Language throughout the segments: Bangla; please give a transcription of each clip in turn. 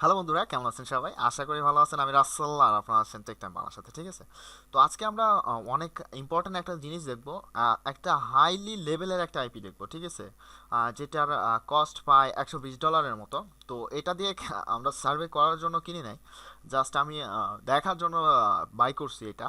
হ্যালো বন্ধুরা, কেমন আছেন সবাই? আশা করি ভালো আছেন। আমি রাসেল আর আপনারা আছেন টেক টাইম বাংলার সাথে, ঠিক আছে? তো আজকে আমরা অনেক ইম্পর্ট্যান্ট একটা জিনিস দেখব। একটা হাইলি লেভেলের একটা আইপি দেখব, ঠিক আছে? যেটার কস্ট প্রায় একশো বিশ ডলারের মতো। তো এটা দিয়ে আমরা সার্ভে করার জন্য কিনি নাই। জাস্ট আমি দেখার জন্য বাই করছি এটা।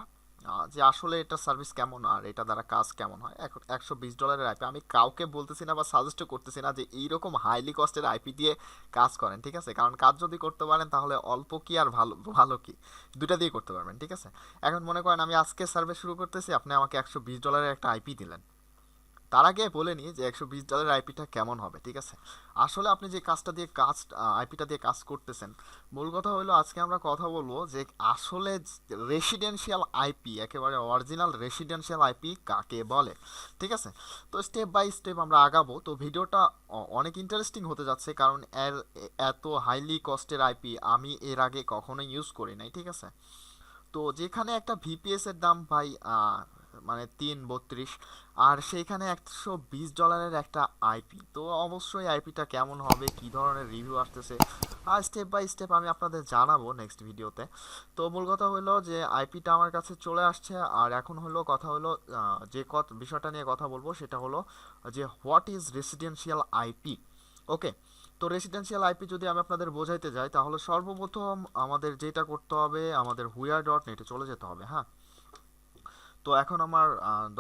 যে আসলে এটা সার্ভিস কেমন আর এটা দ্বারা কাজ কেমন হয়? এখন একশো বিশ ডলারের আইপি আমি কাউকে বলতেছি না বা সাজেস্টও করতেছি না যে এইরকম হাইলি কস্টের আইপি দিয়ে কাজ করেন, ঠিক আছে? কারণ কাজ যদি করতে পারেন তাহলে অল্প কি আর ভালো ভালো কি? দুটা দিয়ে করতে পারবেন, ঠিক আছে? এখন মনে করেন আমি আজকে সার্ভিস শুরু করতেছি, আপনি আমাকে একশো বিশ ডলারের একটা আইপি দিলেন। তার আগে বলে নিই যে একশো বিশ ডলারের আইপিটা কেমন হবে, ঠিক আছে? আসলে আপনি যে কাজটা দিয়ে কাজ আইপিটা দিয়ে কাজ করতেছেন, মূল কথা হলো আজকে আমরা কথা বলব যে আসলে রেসিডেন্সিয়াল আইপি একেবারে অরিজিনাল রেসিডেন্সিয়াল আইপি কাকে বলে, ঠিক আছে? তো স্টেপ বাই স্টেপ আমরা আগাবো। তো ভিডিওটা অনেক ইন্টারেস্টিং হতে যাচ্ছে কারণ এর এত হাইলি কস্টের আইপি আমি এর আগে কখনো ইউজ করি নাই, ঠিক আছে? তো যেখানে একটা ভিপিএস এর দাম ভাই মানে তিন বত্রিশ। আর সেইখানে একশো বিশ ডলারের একটা আইপি তো অবশ্যই আইপিটা কেমন হবে, কি ধরনের রিভিউ আসতেছে, আর স্টেপ বাই স্টেপ আমি আপনাদের জানাব নেক্সট ভিডিওতে তো মূল কথা হলো যে আইপিটা আমার কাছে চলে আসছে, আর এখন হলো কথা হলো যে কত, বিষয়টা নিয়ে কথা বলব সেটা হলো যে what is residential IP okay তো রেসিডেন্সিয়াল আইপি যদি আমি আপনাদের বোঝাইতে যাই, তাহলে সর্বপ্রথম আমাদের যেটা করতে হবে, আমাদের হুইয়া ডট নেটে চলে যেতে হবে হ্যাঁ? তো এখন আমার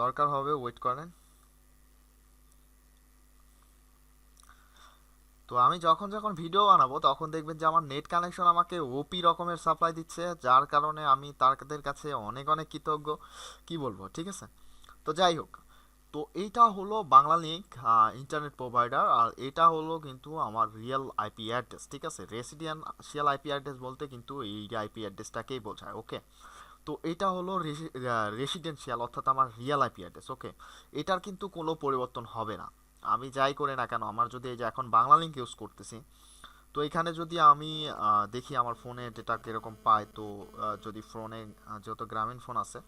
দরকার হবে ওয়েট করেন। তো আমি যখন যখন ভিডিও বানাবো, তখন দেখবেন যে আমার নেট কানেকশন আমাকে ওপি রকমের সাপ্লাই দিচ্ছে, যার কারণে আমি তাদের কাছে অনেক অনেক কৃতজ্ঞ। কি বলব, ঠিক আছে? তো যাই হোক, তো এইটা হলো বাংলা লিঙ্ক ইন্টারনেট প্রোভাইডার আর এটা হলো কিন্তু আমার রিয়েল আইপি অ্যাড্রেস ঠিক আছে? রেসিডেন্সিয়াল আইপি অ্যাড্রেস বলতে কিন্তু এই আইপি অ্যাড্রেসটাকেই বোঝায় ওকে তো এটা হলো রেসিডেন্সিয়াল অর্থাৎ আমার রিয়েল আইপি অ্যাড্রেস ওকে এটার কিন্তু কোনো পরিবর্তন হবে না। আমি যাই করি না কেন, আমার যদি এই যে এখন বাংলা লিঙ্ক ইউজ করতেছি, তো এখানে যদি আমি দেখি আমার ফোনে ডেটা কীরকম পাই তো যদি ফোনে যেহেতু গ্রামীণ ফোন আছে,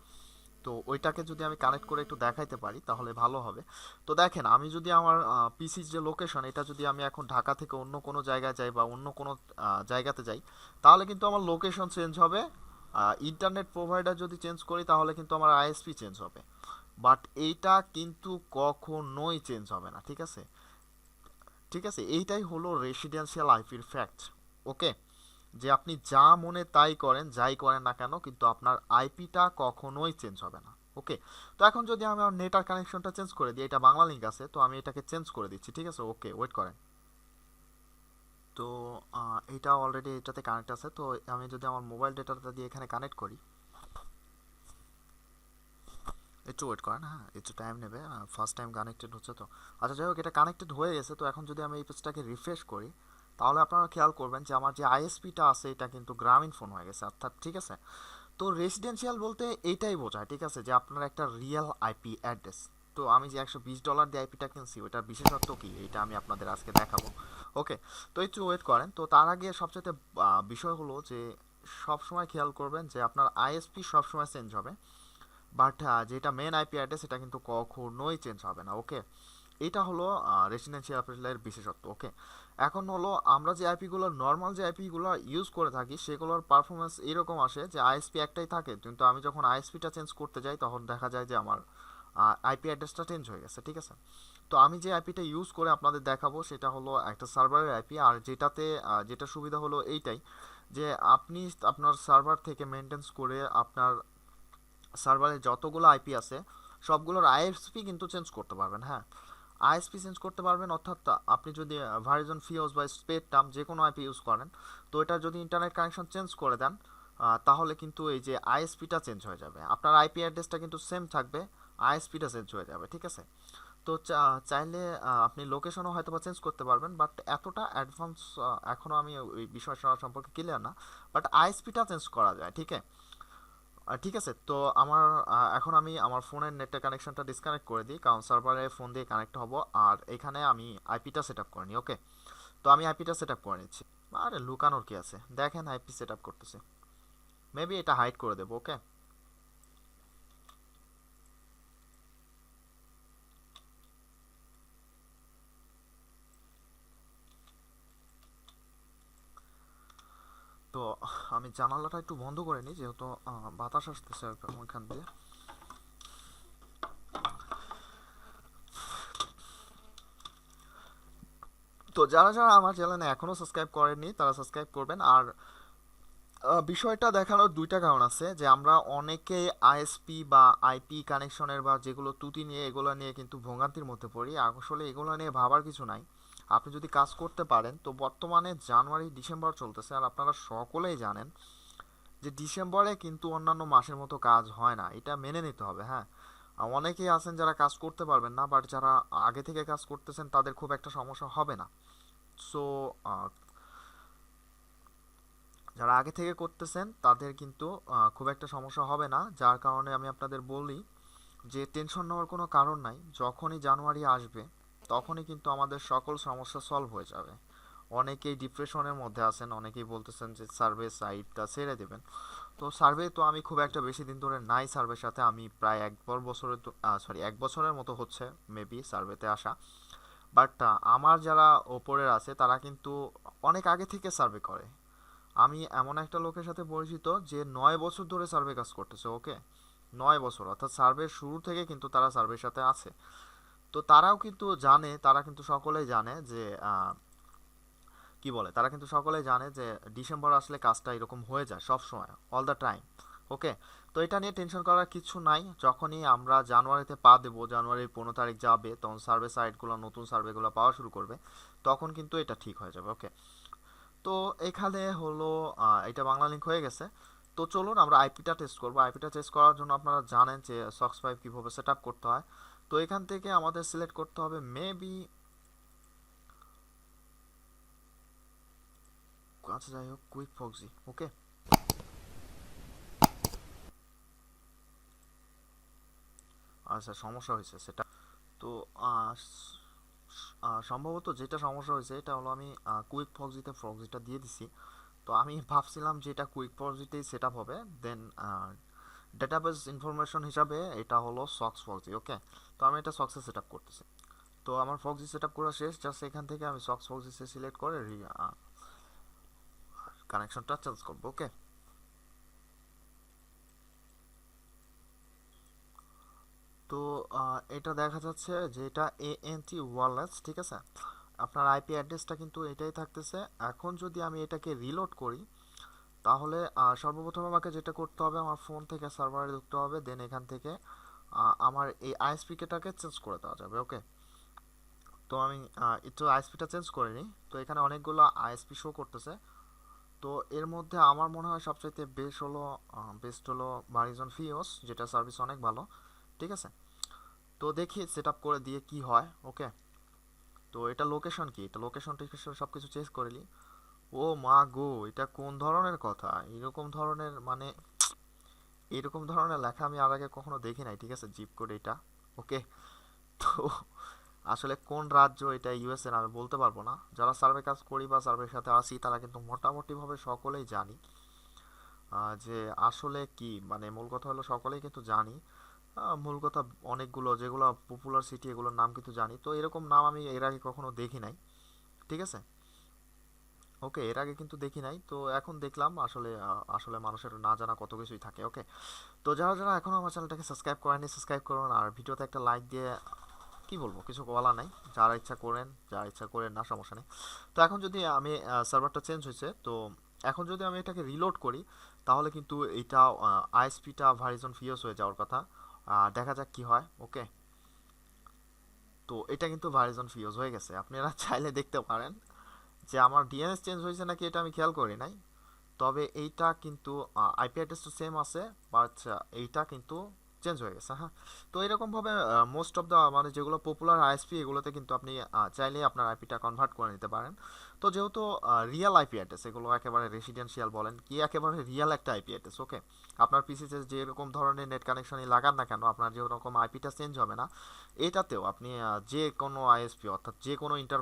তো ওইটাকে যদি আমি কানেক্ট করে একটু দেখাইতে পারি, তাহলে ভালো হবে। তো দেখেন, আমি যদি আমার পিসির যে লোকেশন এটা যদি আমি এখন ঢাকা থেকে অন্য কোনো জায়গায় যাই বা অন্য কোনো জায়গাতে যাই, তাহলে কিন্তু আমার লোকেশন চেঞ্জ হবে ইন্টারনেট প্রোভাইডার যদি চেঞ্জ করি, তাহলে কিন্তু আমার আইএসপি চেঞ্জ হবে। বাট এইটা কিন্তু কখনোই চেঞ্জ হবে না, ঠিক আছে? ঠিক আছে? এইটাই হলো রেসিডেন্সিয়াল আইপির ফ্যাক্ট ওকে যে আপনি যা মনে তাই করেন, যাই করেন না কেন, কিন্তু আপনার আইপিটা কখনোই চেঞ্জ হবে না ওকে তো এখন যদি আমি আমার নেটার কানেকশনটা চেঞ্জ করে দিই, এটা বাংলা লিঙ্ক আছে, তো আমি এটাকে চেঞ্জ করে দিচ্ছি, ঠিক আছে? ওকে ওয়েট করেন। তো এটা অলরেডি এটাতে কানেক্ট আছে। তো আমি যদি আমার মোবাইল ডেটাটা দিয়ে এখানে কানেক্ট করি, একটু ওয়েট করেন হ্যাঁ একটু টাইম নেবে ফার্স্ট টাইম কানেক্টেড হচ্ছে তো। আচ্ছা যাই হোক, এটা কানেক্টেড হয়ে গেছে, তো এখন যদি আমি এই পেজটাকে রিফ্রেশ করি, তাহলে আপনারা খেয়াল করবেন যে আমার যে আইএসপিটা আছে, এটা কিন্তু গ্রামীণ ফোন হয়ে গেছে, অর্থাৎ, ঠিক আছে? তো রেসিডেন্সিয়াল বলতে এইটাই বোঝায়, ঠিক আছে? যে আপনার একটা রিয়েল আইপি অ্যাড্রেস তো আমি যে একশো বিশ ডলার দিয়ে আইপিটা কিনছি ওটার বিশেষত্ব কি? এটা আমি আপনাদের আজকে দেখাবো। ওকে তো একটু ওয়েট করেন। তো তার আগে সবচেয়ে বিষয় হলো যে, সবসময় খেয়াল করবেন যে, আপনার আইএসপি সবসময় চেঞ্জ হবে। বাট যেটা মেন আইপি অ্যাড্রেস এটা কিন্তু কখনোই চেঞ্জ হবে না ওকে এটা হলো রেসিডেন্সিয়াল অ্যাপেলের বিশেষত্ব ওকে এখন হলো, আমরা যে আইপিগুলো নর্মাল যে আইপিগুলো ইউজ করে থাকি, সেগুলোর পারফরমেন্স এরকম আসে যে আইএসপি একটাই থাকে। কিন্তু আমি যখন আইএসপিটা চেঞ্জ করতে যাই, তখন দেখা যায় যে, আমার আইপি অ্যাড্রেসটা চেঞ্জ হয়ে গেছে, ঠিক আছে? তো আমি যে আইপিটা ইউজ করে আপনাদের দেখাবো সেটা হলো একটা সার্ভারের আইপি আর যেটাতে যেটা সুবিধা হলো এইটাই যে আপনি আপনার সার্ভার থেকে মেনটেন্স করে আপনার সার্ভারে যতগুলো আইপি আছে, সবগুলোর আইএসপি কিন্তু চেঞ্জ করতে পারবেন হ্যাঁ। আইএসপি চেঞ্জ করতে পারবেন, অর্থাৎ আপনি যদি ভার্জন ফিওস বা স্পেড টার্ম যে কোনো আইপি ইউজ করেন, তো এটা যদি ইন্টারনেট কানেকশন চেঞ্জ করে দেন তাহলে কিন্তু এই যে আইএসপিটা চেঞ্জ হয়ে যাবে। আপনার আইপি অ্যাড্রেসটা কিন্তু সেম থাকবে আইএসপিটা চেঞ্জ হয়ে যাবে, ঠিক আছে? তো চাইলে আপনি লোকেশনও হয়তো বা চেঞ্জ করতে পারবেন বাট এতটা অ্যাডভান্স এখনও আমি ওই বিষয় সম্পর্কে ক্লিয়ার না বাট আইএসপিটা চেঞ্জ করা যায়, ঠিক? আছে ঠিক আছে, তো আমার এখন আমি আমার ফোনের নেটের কানেকশনটা ডিসকানেক্ট করে দিই, কারণ সার্ভারে ফোন দিয়ে কানেক্ট হব, আর এখানে আমি আইপিটা সেট আপ করে নিই ওকে তো আমি আইপিটা সেট আপ করে নিচ্ছি। আরে, লুকানোর কি আছে? দেখেন আইপি সেট আপ করতেছে। মেবি এটা হাইড করে দেবো ওকে তো আমি জানালাটা একটু বন্ধ করে নিই, যেহেতু বাতাস আসতেছে ওইখান দিয়ে। তো যারা যারা আমার চ্যানেলে এখনও সাবস্ক্রাইব করেননি, তারা সাবস্ক্রাইব করবেন। আর বিষয়টা দেখানোর দুইটা কারণ আছে, যে আমরা অনেকে আইএসপি বা আইপি কানেকশনের বা যেগুলো ত্রুটি নিয়ে, এগুলো নিয়ে কিন্তু ভোগান্তির মধ্যে পড়ি। আসলে এগুলো নিয়ে ভাবার কিছু নাই। আপনি যদি কাজ করতে পারেন, তো বর্তমানে জানুয়ারি, ডিসেম্বর চলতেছে। আর আপনারা সকলেই জানেন যে ডিসেম্বরে কিন্তু অন্যান্য মাসের মতো কাজ হয় না। এটা মেনে নিতে হবে হ্যাঁ? অনেকেই আছেন যারা কাজ করতে পারবেন না বাট যারা আগে থেকে কাজ করতেছেন, তাদের খুব একটা সমস্যা হবে না। সো যারা আগে থেকে করতেছেন, তাদের কিন্তু খুব একটা সমস্যা হবে না। যার কারণে আমি আপনাদের বলি যে টেনশন নেওয়ার কোনো কারণ নাই। যখনই জানুয়ারি আসবে তখনই কিন্তু আমাদের সকল সমস্যা সলভ হয়ে যাবে। অনেকেই ডিপ্রেশনের মধ্যে আছেন, অনেকেই বলতেছেন যে সার্ভে সাইটটা ছেড়ে দেবেন। তো সার্ভে তো আমি খুব একটা বেশি দিন ধরে নাই সার্ভের সাথে, আমি প্রায় এক বছরের সরি এক বছরের মতো হচ্ছে মেবি সার্ভেতে আসা। বাট আমার যারা ওপরের আছে, তারা কিন্তু অনেক আগে থেকে সার্ভে করে। আমি এমন একটা লোকের সাথে পরিচিত যে নয় বছর ধরে সার্ভে কাজ করতেছে ওকে নয় বছর, অর্থাৎ সার্ভের শুরু থেকে কিন্তু তারা সার্ভের সাথে আছে। তো তারাও কিন্তু জানে, তারা কিন্তু সকলেই জানে যে কি বলে? তারা কিন্তু সকলেই জানে যে ডিসেম্বর আসলে কাজটা এরকম হয়ে যায় সব সময় অল দ্য টাইম ওকে তো এটা নিয়ে টেনশন করার কিছু নাই, যখনই আমরা জানুয়ারিতে পা দেবো, জানুয়ারির পনেরো তারিখ যাবে, তখন সার্ভে সাইটগুলো নতুন সার্ভেগুলো পাওয়া শুরু করবে, তখন কিন্তু এটা ঠিক হয়ে যাবে ওকে তো এখানে হলো এটা বাংলা লিঙ্ক হয়ে গেছে। তো চলুন আমরা আইপিটা টেস্ট করব। আইপিটা টেস্ট করার জন্য আপনারা জানেন যে সক্স ফাইভ কীভাবে সেট করতে হয়। তো এখান থেকে আমাদের সিলেক্ট করতে হবে মেবি আচ্ছা যাই হোক কুইক ফক্সি ওকে আচ্ছা সমস্যা হয়েছে সেটা। তো সম্ভবত যেটা সমস্যা হয়েছে, এটা হলো আমি কুইক ফক্সিতে ফক্সিটা দিয়ে দিছি। তো আমি ভাবছিলাম যে এটা কুইক ফক্সিতেই সেট হবে দেন ডেটাবেস ইনফরমেশন হিসাবে এটা হলো সক্স ফক্সি ওকে তো আমি এটা সক্সে সেট আপ করতেছি। তো আমার ফক্সি সেট আপ করা শেষ জাস্ট এখান থেকে আমি সক্স ফক্সিসে সিলেক্ট করে কানেকশনটা চেঞ্জ করব ওকে তো এটা দেখা যাচ্ছে যে এটা এএনটি ওয়ারলেস ঠিক আছে? আপনার আইপি অ্যাড্রেসটা কিন্তু এটাই থাকতেছে। এখন যদি আমি এটাকে রিলোড করি তাহলে সর্বপ্রথম আমাকে যেটা করতে হবে, আমার ফোন থেকে সার্ভারে ঢুকতে হবে দেন এখান থেকে আমার এই আইএসপিটাকে চেঞ্জ করে দেওয়া যাবে ওকে তো আমি একটু আইএসপিটা চেঞ্জ করে নিই তো এখানে অনেকগুলো আইএসপি শো করতেছে। তো এর মধ্যে আমার মনে হয় সবচাইতে বেশ হলো বেস্ট হলো ভারিজন ফিওস যেটা সার্ভিস অনেক ভালো, ঠিক আছে? তো দেখি সেট করে দিয়ে কি হয় ওকে তো এটা লোকেশন কি? এটা লোকেশন টেকেশন সব কিছু চেঞ্জ করে নিই ও মা গো, এটা কোন ধরনের কথা? এরকম ধরনের মানে এরকম ধরনের লেখা আমি আর আগে কখনো দেখি নাই, ঠিক আছে? জিপ কোড এটা, ওকে? তো আসলে কোন রাজ্য এটা ইউএস এর আমি বলতে পারব না। যারা সার্ভে কাজ করি বা সার্ভের সাথে আসি তারা কিন্তু মোটামুটিভাবে সকলেই জানি যে আসলে কি? মানে মূল কথা হলো সকলেই কিন্তু জানি মূল কথা অনেকগুলো, যেগুলো পপুলার সিটি এগুলোর নাম কিন্তু জানি। তো এরকম নাম আমি এর আগে কখনো দেখি নাই, ঠিক আছে? ওকে, এর আগে কিন্তু দেখি নাই। তো এখন দেখলাম আসলে আসলে মানুষের না জানা কত কিছুই থাকে, ওকে? তো যারা যারা এখনও আমার চ্যানেলটাকে সাবস্ক্রাইব করেনি সাবস্ক্রাইব করুন। আর ভিডিওতে একটা লাইক দিয়ে, কি বলব, কিছু বলা নাই। যারা ইচ্ছা করেন, যারা ইচ্ছা করেন না, সমস্যা নেই। তো এখন যদি আমি সার্ভারটা চেঞ্জ হয়েছে, তো এখন যদি আমি এটাকে রিলোড করি, তাহলে কিন্তু এটা আইএসপিটা ভারিজন ফিওস হয়ে যাওয়ার কথা। দেখা যাক কি হয়, ওকে? তো এটা কিন্তু ভারিজন ফিওস হয়ে গেছে। আপনারা চাইলে দেখতে পারেন। যে আমার ডিএনএস চেঞ্জ হয়েছে নাকি এটা আমি খেয়াল করি নাই। তবে এইটা কিন্তু আইপি অ্যাড্রেস তো সেম আছে বাট এইটা কিন্তু চেঞ্জ হয়ে গেছে হ্যাঁ। তো এরকমভাবে মোস্ট অফ দ্য মানে যেগুলো পপুলার আইএসপি এগুলোতে কিন্তু আপনি আহ, চাইলেই আপনার আইপিটা কনভার্ট করে নিতে পারেন। তো যেহেতু রিয়েল আইপি অ্যাড্রেস এগুলো একেবারে রেসিডেন্সিয়াল বলেন কি একেবারে রিয়েল একটা আইপি অ্যাড্রেস ওকে আপনার পিসিতে যেরকম ধরনের নেট কানেকশনই লাগান না কেন আপনার যেরকম আইপিটা চেঞ্জ হবে না এটাতেও আপনি যে কোনো আইএসপি অর্থাৎ যে কোনো ইন্টার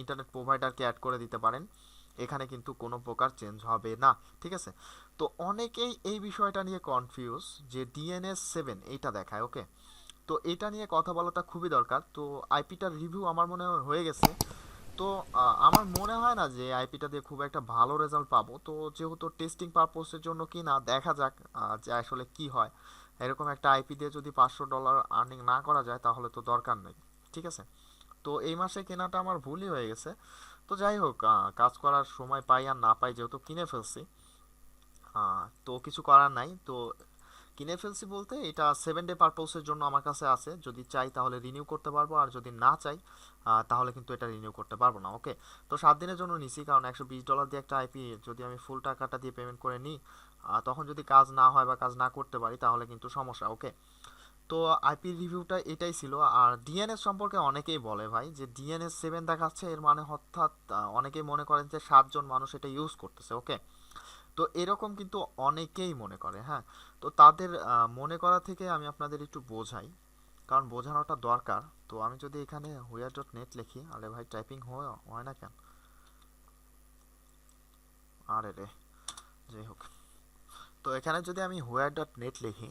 ইন্টারনেট প্রোভাইডারকে অ্যাড করে দিতে পারেন। এখানে কিন্তু কোনো প্রকার চেঞ্জ হবে না ঠিক আছে? তো অনেকেই এই বিষয়টা নিয়ে কনফিউজ যে ডিএনএস সেভেন এইটা দেখায় ওকে তো এটা নিয়ে কথা বলাটা খুবই দরকার। তো আইপিটার রিভিউ আমার মনে হয় গেছে। তো আমার মনে হয় না যে আইপিটা দিয়ে খুব একটা ভালো রেজাল্ট পাবো। তো যেহেতু টেস্টিং পারপোসের জন্য কি না দেখা যাক যে আসলে কি হয়। এরকম একটা আইপি দিয়ে যদি পাঁচশো ডলার আর্নিং না করা যায়, তাহলে তো দরকার নেই, ঠিক আছে? তো এই মাসে কেনাটা আমার ভুলই হয়ে গেছে। তো যাই হোক কাজ করার সময় পাই আর না পাই যেহেতু কিনে ফেলছি। তো কিছু করার নাই। তো কিনে ফেলছি বলতে এটা সেভেন ডে পারপোসের জন্য আমার কাছে আছে। যদি চাই তাহলে রিনিউ করতে পারব, আর যদি না চাই তাহলে কিন্তু এটা রিনিউ করতে পারব না ওকে তো সাত দিনের জন্য নিছি, কারণ একশো বিশ ডলার দিয়ে একটা আইপি যদি আমি ফুল টাকাটা দিয়ে পেমেন্ট করে নিই তখন যদি কাজ না হয় বা কাজ না করতে পারি, তাহলে কিন্তু সমস্যা ওকে তো আইপি রিভিউটা এটাই ছিল, আর ডিএনএস সম্পর্কে অনেকেই বলে ভাই, যে ডিএনএস সেভেন দেখাচ্ছে, এর মানে অর্থাৎ অনেকেই মনে করেন যে সাতজন মানুষ এটা ইউজ করতেছে ওকে তো এরকম কিন্তু অনেকেই মনে করে হ্যাঁ? তো তাদের মনে করা থেকে আমি আপনাদের একটু বোঝাই। কারণ বোঝানোটা দরকার। তো আমি যদি এখানে হুয়ার ডট নেট লিখি, আরে ভাই টাইপিং হয় না কেন? আরে রে, যাই হোক। তো এখানে যদি আমি হুয়ার ডট নেট লিখি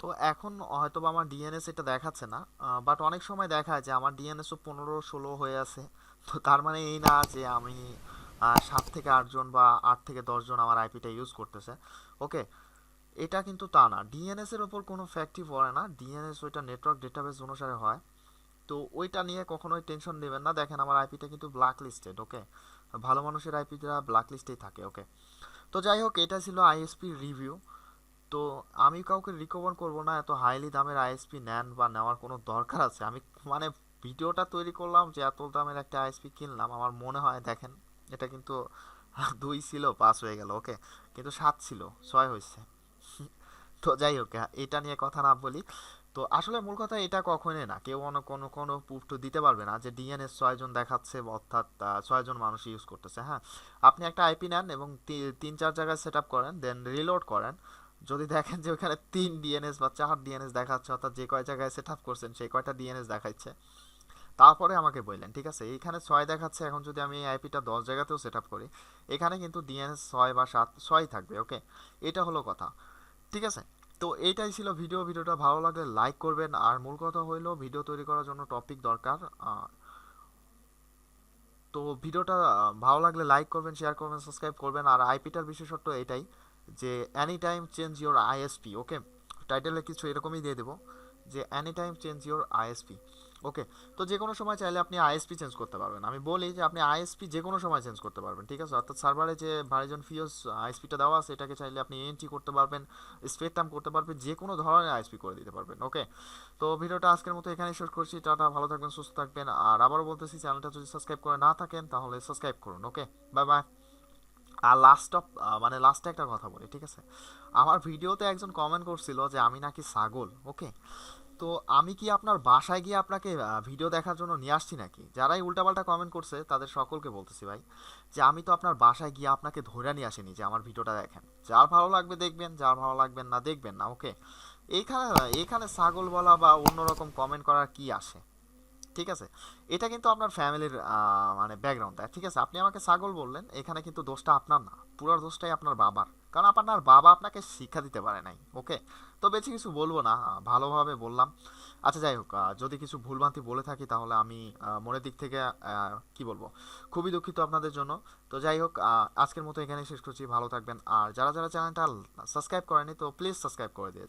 তো এখন হয়তো আমার ডিএনএস এটা দেখাচ্ছে না বাট অনেক সময় দেখায় যে আমার ডিএনএসও পনেরো ষোলো হয়ে আছে, তো তার মানে এই না যে আমি সাত থেকে আটজন বা আট থেকে দশজন আমার আইপিটা ইউজ করতেছে। ওকে এটা কিন্তু তা না। ডিএনএস এর ওপর কোনো ফ্যাক্টই পড়ে না। ডিএনএস ওইটা নেটওয়ার্ক ডেটাবেস অনুসারে হয়। তো ওইটা নিয়ে কখনোই টেনশন নেবেন না। দেখেন আমার আইপিটা কিন্তু ব্ল্যাক লিস্টেড ওকে ভালো মানুষের আইপিটা ব্ল্যাক লিস্টেই থাকে ওকে তো যাই হোক, এটা ছিল আইএসপি রিভিউ তো আমি কাউকে রিকমেন্ড করব না, এত হাইলি দামের আইএসপি নেন বা নেওয়ার কোনো দরকার আছে। আমি মানে ভিডিওটা তৈরি করলাম যে, এত দামের একটা আইএসপি কিনলাম, আমার মনে হয়, দেখেন, এটা কিন্তু দুই ছিল পাস হয়ে গেল ওকে কিন্তু সাত ছিল, ছয় হয়েছে। তো যাই হোক, এটা নিয়ে কথা না বলি। তো আসলে মূল কথা, এটা কখনোই না। কেউ অন্য কোনো কোনো প্রুফ তো দিতে পারবে না যে ডিএনএস ছয়জন দেখাচ্ছে অর্থাৎ ছয়জন মানুষ ইউজ করতেছে হ্যাঁ? আপনি একটা আইপি নেন এবং তিন, চার জায়গায় সেট আপ করেন দেন রিলোড করেন। যদি দেখেন যে ওখানে তিন ডিএনএস বা চার ডিএনএস দেখাচ্ছে, অর্থাৎ যে কয় জায়গায় সেট আপ করছেন, সেই কয়টা ডিএনএস দেখাচ্ছে তারপরে আমাকে বললেন, ঠিক আছে, এইখানে ছয় দেখাচ্ছে, এখন যদি আমি এই আইপিটা দশ জায়গাতেও সেট করি, এখানে কিন্তু ডিএনএস ছয় বা সাত ছয় থাকবে ওকে এটা হলো কথা, ঠিক আছে? তো এইটাই ছিল ভিডিও ভিডিওটা ভালো লাগলে লাইক করবেন। আর মূল কথা হইল ভিডিও তৈরি করার জন্য টপিক দরকার তো ভিডিওটা ভালো লাগলে লাইক করবেন শেয়ার করবেন সাবস্ক্রাইব করবেন। আর আইপিটার বিশেষত্ব এটাই যে any time change your ISP okay টাইটেলে কিছু এরকমই দিয়ে দেবো, যে any time change your ISP okay তো যে কোনো সময় চাইলে আপনি আইএসপি চেঞ্জ করতে পারবেন। আমি বলি যে আপনি আইএসপি যে কোনো সময় চেঞ্জ করতে পারবেন, ঠিক আছে? অর্থাৎ সার্ভারে যে ভারিজন ফিওস আইএসপিটা দেওয়া আছে, এটাকে চাইলে আপনি এনটি করতে পারবেন স্পেকটাম করতে পারবেন যে কোনো ধরনের আইএসপি করে দিতে পারবেন ওকে তো ভিডিওটা আজকের মতো এখানেই শেষ করছি। টাটা, ভালো থাকবেন, সুস্থ থাকবেন। আর আবারও বলতেছি, চ্যানেলটা যদি সাবস্ক্রাইব করে না থাকেন, তাহলে সাবস্ক্রাইব করুন ওকে বাই বাই আর লাস্ট অফ মানে লাস্টে একটা কথা বলি, ঠিক আছে? আমার ভিডিওতে একজন কমেন্ট করছিল যে আমি নাকি ছাগল ওকে তো আমি কি আপনার বাসায় গিয়ে আপনাকে ভিডিও দেখার জন্য নিয়ে আসছি নাকি? যারাই উল্টাপাল্টা কমেন্ট করছে, তাদের সকলকে বলতেছি ভাই, যে আমি তো আপনার বাসায় গিয়ে আপনাকে ধরে নিয়ে আসিনি যে আমার ভিডিওটা দেখেন। যার ভালো লাগবে দেখবেন, যার ভালো লাগবেন না দেখবেন না ওকে এইখানে এইখানে ছাগল বলা বা অন্যরকম কমেন্ট করার কি আসে? ঠিক আছে? এটা কিন্তু আপনার ফ্যামিলির মানে ব্যাকগ্রাউন্ড ঠিক আছে? আপনি আমাকে ছাগল বললেন, এখানে কিন্তু দোষটা আপনার না। পুরো দোষটাই আপনার বাবার। কারণ আপনার বাবা আপনাকে শিক্ষা দিতে পারে নাই ওকে তো বেশি কিছু বলব না ভালোভাবে বললাম। আচ্ছা যাই হোক যদি কিছু ভুলভ্রান্তি বলে থাকি, তাহলে আমি মনের দিক থেকে কি বলব? খুবই দুঃখিত আপনাদের জন্য। তো যাই হোক আজকের মতো এখানে শেষ করছি। ভালো থাকবেন। আর যারা যারা চ্যানেলটা সাবস্ক্রাইব করেনি তো প্লিজ সাবস্ক্রাইব করে দিয়ে